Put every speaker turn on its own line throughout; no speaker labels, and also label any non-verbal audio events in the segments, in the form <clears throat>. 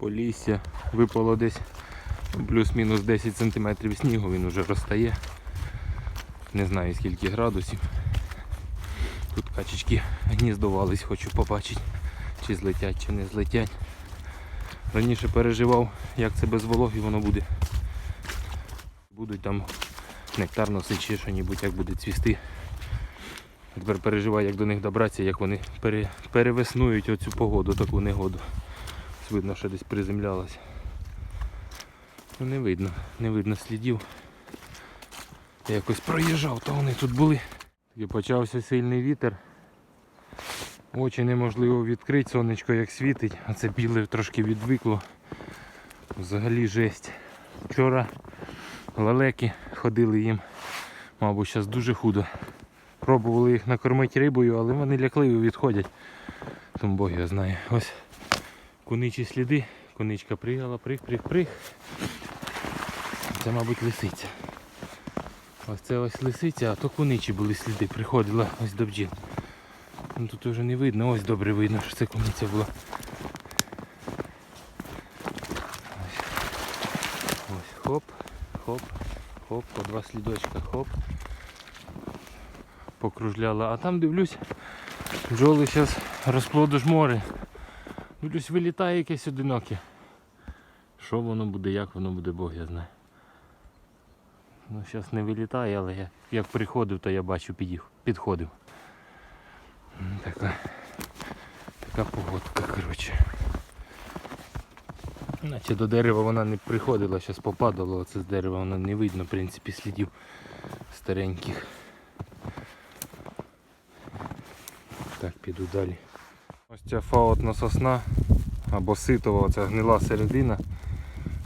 Полісся випало десь плюс-мінус 10 см снігу, він уже розтає. Не знаю скільки градусів. Тут качечки гніздувались, хочу побачити, чи злетять, чи не злетять. Раніше переживав, як це без вологи воно буде. Будуть там нектар носити чи що-небудь, як буде цвісти. Тепер переживаю, як до них добратися, як вони пере, перевеснують оцю погоду, таку негоду. Ось Видно, що десь приземлялося. Ну не видно, не видно слідів. Я якось проїжджав, то вони тут були. І почався сильний вітер. Очі неможливо відкрити, сонечко як світить, а це біле трошки відвикло. Взагалі жесть. Вчора лелеки ходили їм, мабуть, зараз дуже худо. Пробували їх накормити рибою, але вони лякливі відходять. Тому Бог його знає. Ось куничі сліди. Приг, приг, приг. Це, мабуть, лисиця. Ось це ось лисиця, а то куничі були сліди, приходила ось до бджіл. Ну тут вже не видно, ось добре видно, що це куниця була. Ось, ось хоп, хоп, хоп, по два слідочка, хоп. Покружляла. А там дивлюсь, бджоли зараз розплодиш море. Дивлюсь, вилітає якесь одиноке. Що воно буде, як воно буде, Бог я знаю. Ну, зараз не вилітає, але я, як приходив, то я бачу під'їх- підходив. Така, така погодка, коротше. Наче до дерева вона не приходила, зараз попадало, оце з дерева воно не видно, в принципі, слідів стареньких. Так, піду далі. Ось ця фаотна сосна або ситова, оця гнила середина.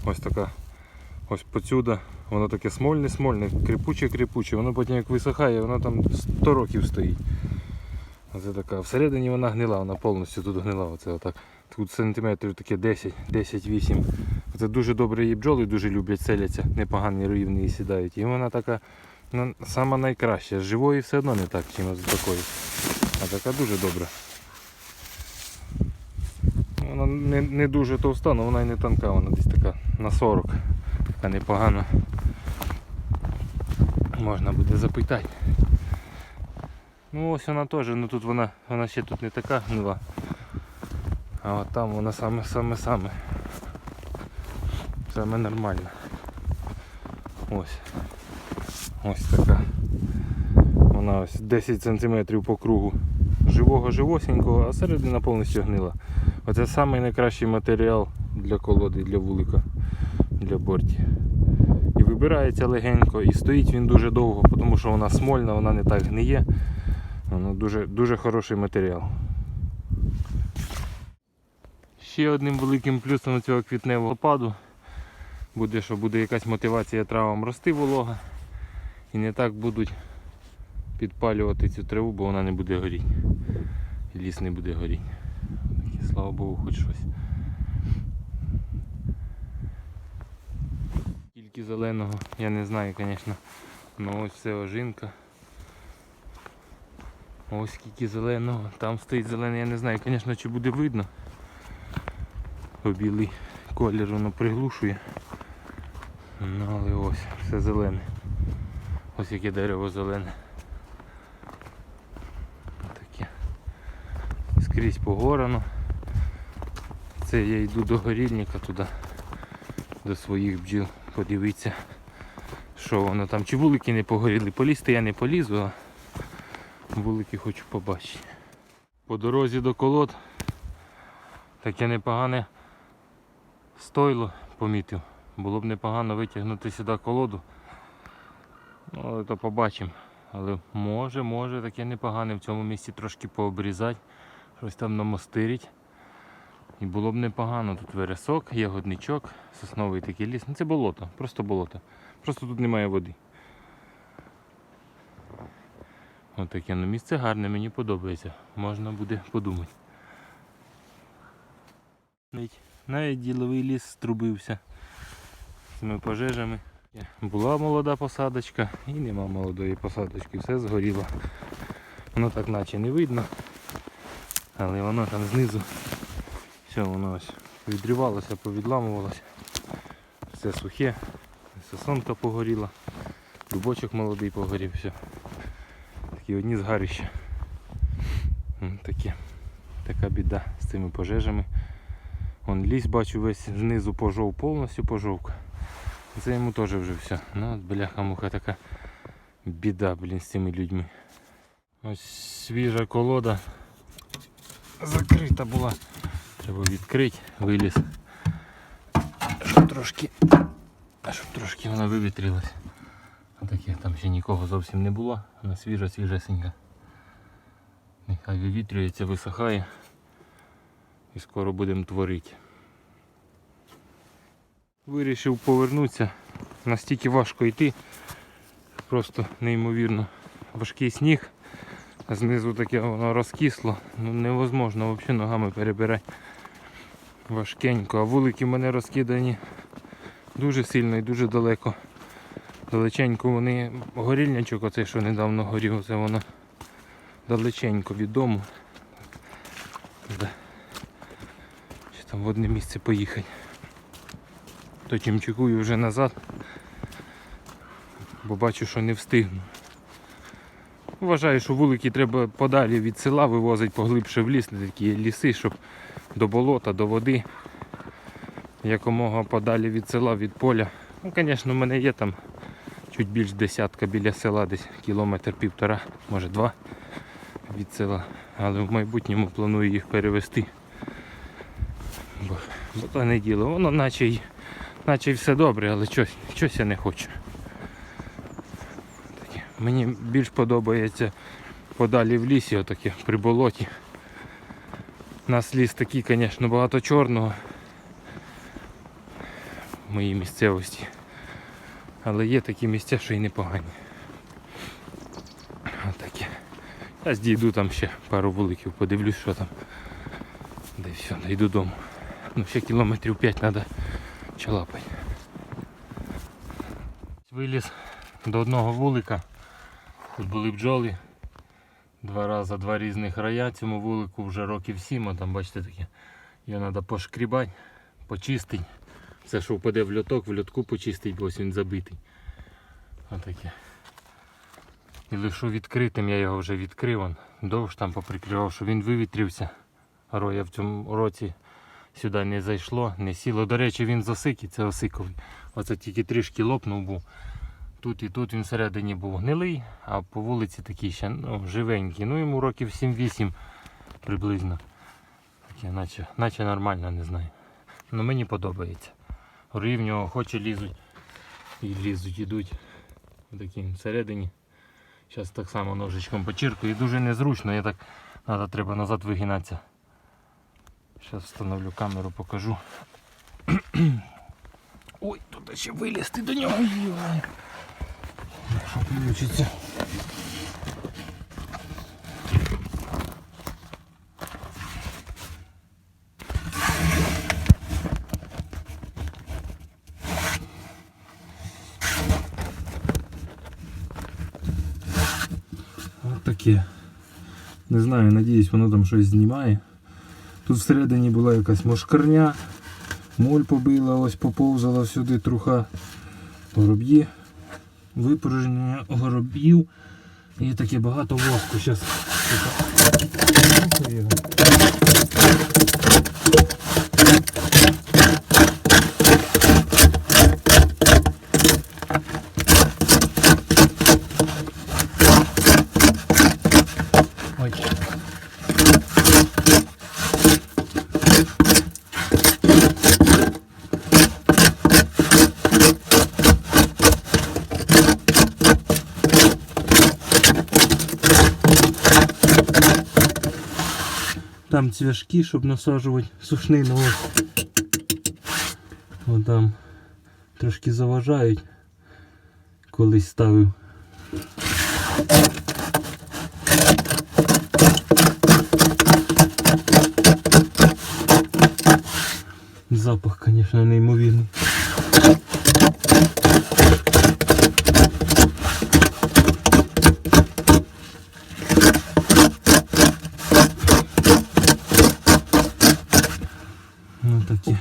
Ось така. Ось поцюда. Воно таке смольне, смольне, крипуче, крипуче. Воно потім як висихає, воно там 100 років стоїть. Оце така. Всередині вона гнила, вона повністю тут гнила. Оце отак. Тут сантиметрів таке 10, 10-8. Це дуже добре її бджоли дуже люблять, селяться, непогані рівні і сідають. І вона така ну, сама найкраща. З живої все одно не так, чим з такої. А така дуже добра. Вона не, не дуже товста, але вона і не тонка, вона десь така на 40. Така непогана. Можна буде запитати. Ну ось вона теж, ну тут вона, вона ще тут не така гнила. А от там вона саме саме нормальна. Ось. Ось така. Вона ось 10 см по кругу живого живосенького, а середина повністю гнила. Оце самий найкращий матеріал для колоди, для вулика, для борті. І вибирається легенько, і стоїть він дуже довго, тому що вона смольна, вона не так гниє. Воно дуже, дуже хороший матеріал. Ще одним великим плюсом цього квітневого паду буде, що буде якась мотивація травам рости волога. І не так будуть підпалювати цю траву, бо вона не буде горіти. Ліс не буде горіти. Таке, слава Богу, хоч щось. Тільки зеленого, я не знаю, звісно. Ну ось це ожинка. Ось скільки зеленого. Там стоїть зелений, я не знаю, звісно, чи буде видно. Бо білий колір воно приглушує. Ну але ось, все зелене. Ось яке дерево зелене. Таке. Скрізь погорано. Це я йду до горільника туди, до своїх бджіл. Подивитися, що воно там. Чи вулики не погоріли. Полізти я не полізу, а вулики хочу побачити. По дорозі до колод таке непогане стойло помітив. Було б непогано витягнути сюди колоду. Ну, але то побачимо. Але може, може таке непогане в цьому місці трошки пообрізати, щось там намостирить. І було б непогано. Тут вересок, ягодничок, сосновий такий ліс. Ну це болото, просто болото. Просто тут немає води. Ось таке ну, місце гарне, мені подобається. Можна буде подумати. Навіть, навіть діловий ліс струбився цими пожежами. Була молода посадочка і нема молодої посадочки, все згоріло. Воно так наче не видно, але воно там знизу. Все, воно ось відривалося, повідламувалося. Все сухе, сосонка погоріла, дубочок молодий погорів, все. Такі одні згарища. Такі, така біда з цими пожежами. Вон ліс бачу весь знизу пожов, повністю пожовк. Це йому теж вже все. Ну, бляха-муха така біда, блін, з цими людьми. Ось свіжа колода закрита була. Треба відкрити, виліз. Щоб трошки, щоб трошки вона вивітрилась. А таке там ще нікого зовсім не було. Вона свіжа, свіжесенька. Нехай вивітрюється, висихає. І скоро будемо творити. Вирішив повернутися. Настільки важко йти. Просто неймовірно важкий сніг. Знизу таке воно розкисло. Ну невозможно взагалі ногами перебирати. Важкенько. А вулики в мене розкидані дуже сильно і дуже далеко. Далеченько вони горільнячок, оцей, що недавно горів, це воно далеченько від дому. Да. Чи там в одне місце поїхати. То чимчикую вже назад, бо бачу, що не встигну. Вважаю, що вулики треба подалі від села вивозити поглибше в ліс, на такі ліси, щоб до болота, до води. Якомога подалі від села, від поля. Ну, звісно, в мене є там чуть більш десятка біля села, десь кілометр півтора, може два від села. Але в майбутньому планую їх перевести. Бо, бо то не. Воно наче, й- наче й все добре, але щось я не хочу. Мені більш подобається подалі в лісі, отаке, при болоті. У нас ліс такий, звісно, багато чорного в моїй місцевості. Але є такі місця, що й непогані. Отаке. Я дійду там ще пару вуликів, подивлюсь, що там. Де все, дійду додому. Ну ще кілометрів 5 треба чалапати. Виліз до одного вулика. Тут були бджоли. Два рази, два різних рая. Цьому вулику вже років сім, а там бачите таке. Його треба пошкрібати, почистити. Все, що впаде в льоток, в льотку почистить, бо ось він забитий. Отаке. І лишу відкритим, я його вже відкрив. он Довж там поприкривав, що він вивітрівся. Роя в цьому році сюди не зайшло, не сіло. До речі, він з осики, це осиковий. Оце тільки трішки лопнув був. Тут і тут він всередині був гнилий, а по вулиці такий ще ну, живенький. Ну йому років 7-8 приблизно. Таке, наче, наче нормально, не знаю. Ну мені подобається. Гори в нього хоче лізуть. І лізуть, ідуть. Такі всередині. Зараз так само ножичком почіркаю. І дуже незручно, я так треба, треба назад вигинатися. Зараз встановлю камеру, покажу. <clears throat> Ой, тут ще вилізти до нього. Якщо. Ось таке. Не знаю, надіюсь, воно там щось знімає. Тут всередині була якась мошкарня, моль побила, ось поповзала сюди труха гороб'ї, випорожнення горобів І таке багато воску. Зараз. Ой. Там цвяшки, щоб насаджувати сушний навоз. Вон там трошки заважають. Колись ставив. Запах, конечно, неймовірний. Ну такі.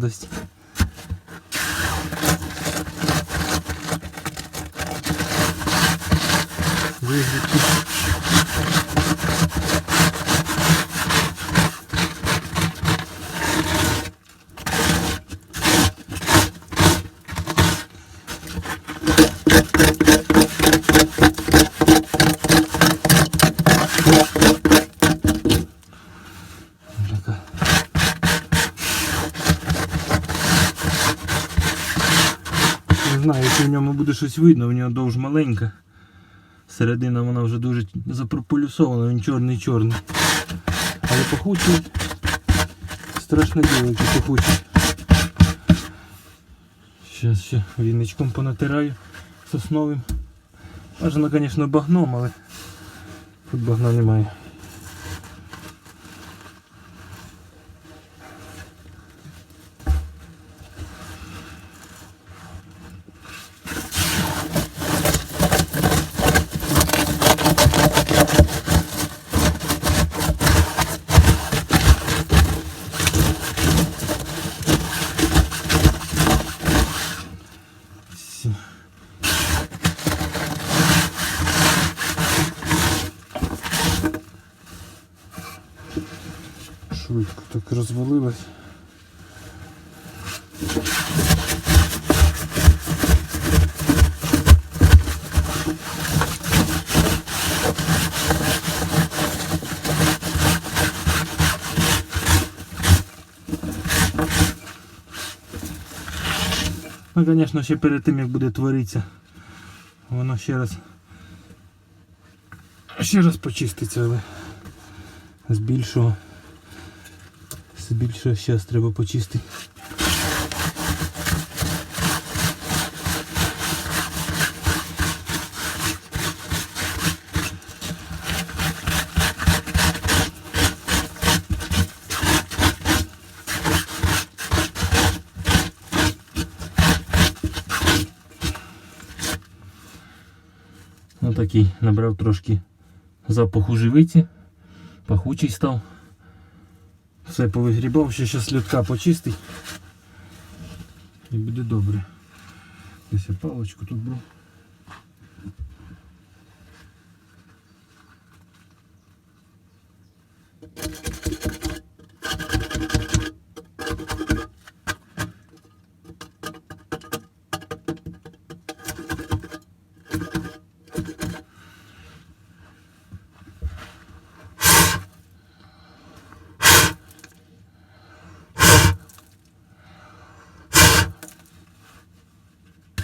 Всю гадость. Вигрібки. Така. Не знаю, якщо в ньому буде щось видно, в нього довж маленька. Середина вона вже дуже запрополюсована, він чорний-чорний. Але пахучий. Страшне діло, який пахучий. Зараз ще вінничком понатираю сосновим. Бажано, звісно, багном, але тут багна немає. Все. Розвалилось. Ну, звісно, ще перед тим як буде творитися, воно ще раз ще раз почиститься, але з більшого з більшого ще раз треба почистити. Отакий набрав трошки запаху живиці, пахучий став. Все повигрібав, ще зараз лютка почистить. І буде добре. Десь я палочку тут брав.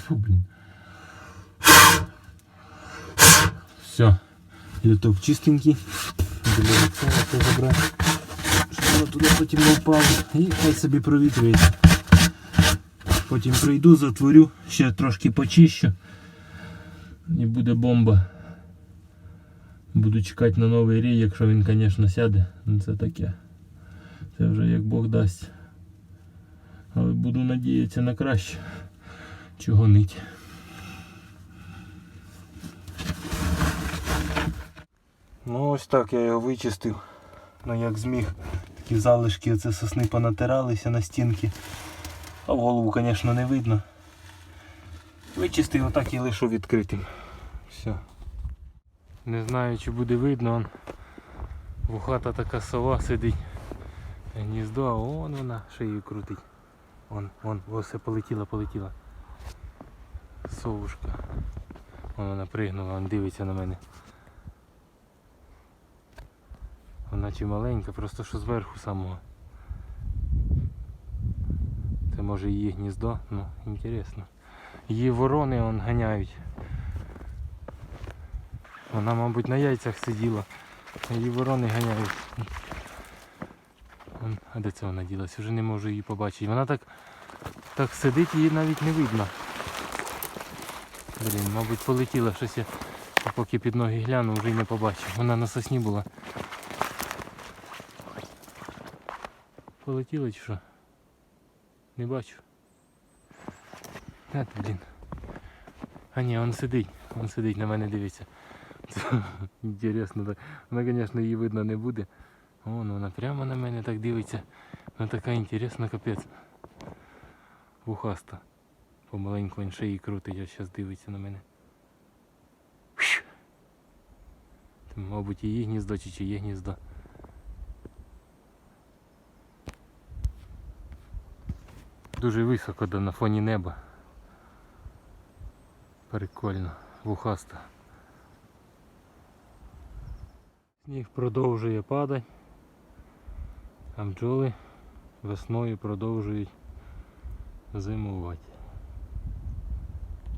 Фу, блін. Все. Люток чистенький. Забрати. Щоб воно туди потім не впало. І хай собі провітрюється. Потім прийду, затворю, ще трошки почищу. І буде бомба. Буду чекати на новий рій, якщо він, звісно, сяде. Ну це таке. Це вже як Бог дасть. Але буду надіятися на краще. Чого нить. Ну ось так я його вичистив. Ну як зміг. Такі залишки оце сосни понатиралися на стінки. А в голову, звісно, не видно. Вичистив отак і лишу відкритим. Все. Не знаю чи буде видно. Он вухата така сова сидить. Гніздо, а вон вона шию крутить. Вон, вон, ось все полетіла, полетіла. Совушка. Вон вона пригнула, вон дивиться на мене. Вона чи маленька, просто що зверху самого. Це може її гніздо, ну, інтересно. Її ворони он ганяють. Вона, мабуть, на яйцях сиділа. Її ворони ганяють. А де це вона ділась? Вже не можу її побачити. Вона так, так сидить, її навіть не видно. Блін, мабуть, полетіла щось я поки під ноги гляну, вже й не побачив. Вона на сосні була. Полетіла чи що? Не бачу. А блін. А ні, він сидить. Він сидить, на мене дивиться. <laughs> Інтересно, так. Вона, звісно, її видно не буде. Вон вона прямо на мене так дивиться. Вона така інтересна, капець.
Вухаста. Помаленьку він шиї крутить, а зараз дивиться на мене. Це, мабуть, її гніздо чи чиє гніздо. Дуже високо да, на фоні неба. Прикольно, вухаста. Сніг продовжує падати, а бджоли весною продовжують зимувати.